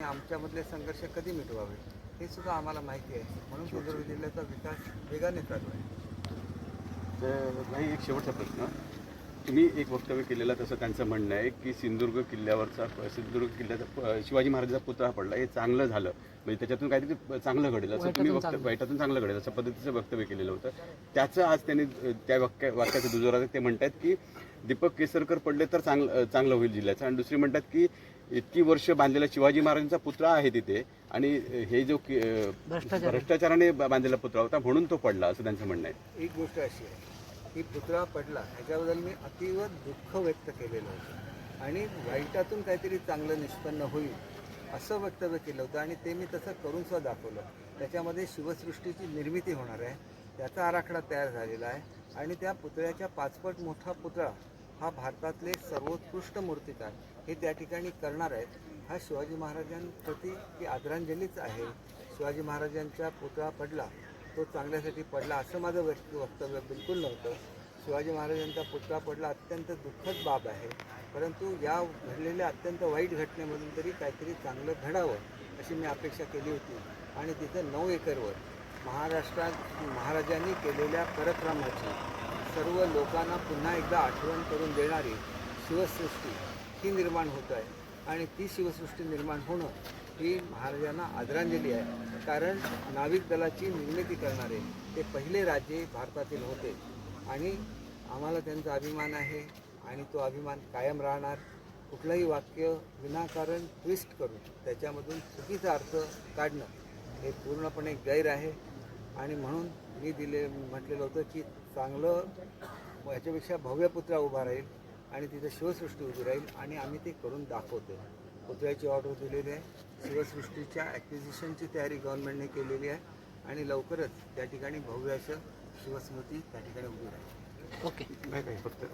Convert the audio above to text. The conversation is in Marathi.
आमच्यामधले संघर्ष कधी मिटवावे हे सुद्धा आम्हाला माहिती आहे. म्हणून सिंधुदुर्ग जिल्ह्याचा विकास वेगाने चालू आहे. नाही एक शेवटचा प्रश्न. तुम्ही एक वक्तव्य केलेलं तसं त्यांचं म्हणणं आहे की सिंधुदुर्ग किल्ल्यावरचा सिंधुदुर्ग किल्ल्याचा शिवाजी महाराजांचा पुतळा पडला. हे चांगलं झालं. म्हणजे त्याच्यातून काहीतरी चांगलं घडेल. असं तुम्ही वक्तव्य वाईटातून चांगलं घडेल असं पद्धतीचं वक्तव्य केलेलं होतं. त्याचं आज त्यांनी त्या वाक्या वाक्याचं दुजोरा ते म्हणतात की दीपक केसरकर पडले तर चांगलं चांगलं होईल जिल्ह्याचं. आणि दुसरी म्हणतात की इतकी वर्ष बांधलेला शिवाजी महाराजांचा पुतळा आहे तिथे आणि हे जो भ्रष्टाचाराने बांधलेला पुतळा होता म्हणून तो पडला असं त्यांचं म्हणणं आहे. एक गोष्ट अशी आहे. की पुतळा पडला ह्याच्याबद्दल मी अतीव दुःख व्यक्त केलेलं होतं. आणि वाईटातून काहीतरी चांगलं निष्पन्न होईल असं वक्तव्य केलं होतं आणि ते मी तसं करून सुद्धा दाखवलं. त्याच्यामध्ये शिवसृष्टीची निर्मिती होणार आहे त्याचा आराखडा तयार झालेला आहे आणि त्या पुतळ्याच्या पाचपट मोठा पुतळा हा भारतातले सर्वोत्कृष्ट मूर्तिकार हे त्या ठिकाणी करणार आहेत. हा शिवाजी महाराजांप्रती ती आदरांजलीच आहे. शिवाजी महाराजांचा पुतळा पडला तो चांगल्यासाठी पडला असं माझं व्यक्त वक्तव्य बिलकुल नव्हतं. शिवाजी महाराजांचा पुतळा पडला अत्यंत दुःखद बाब आहे. परंतु या घडलेल्या अत्यंत वाईट घटनेमधून तरी काहीतरी चांगलं घडावं अशी मी अपेक्षा केली होती. आणि तिथं नऊ एकरवर महाराष्ट्रात महाराजांनी केलेल्या पराक्रमाची सर्व लोकांना पुन्हा एकदा आठवण करून देणारी शिवसृष्टी ही निर्माण होत आहे. आणि ती शिवसृष्टी निर्माण होणं ही महाराजांना आदरांजली आहे. कारण नाविक दलाची निर्मिती करणारे ते पहिले राज्य भारतातील होते. आणि आम्हाला त्यांचा अभिमान आहे आणि तो अभिमान कायम राहणार. कुठलंही वाक्य विनाकारण ट्विस्ट करून त्याच्यामधून चुकीचा अर्थ काढणं हे पूर्णपणे गैर आहे. आणि म्हणून मी दिले म्हटलेलं होतं की चांगलं याच्यापेक्षा भव्य पुत्रा उभा राहील आणि तिथं शिवसृष्टी उभी राहील आणि आम्ही ते करून दाखवतो. पुतळ्याची ऑर्डर दिलेली आहे. शिवसृष्टीच्या ॲक्विजिशनची तयारी गव्हर्नमेंटने केलेली आहे आणि लवकरच त्या ठिकाणी भव्य असं शिवस्मृती त्या ठिकाणी उभी राहील. नाही काही फक्त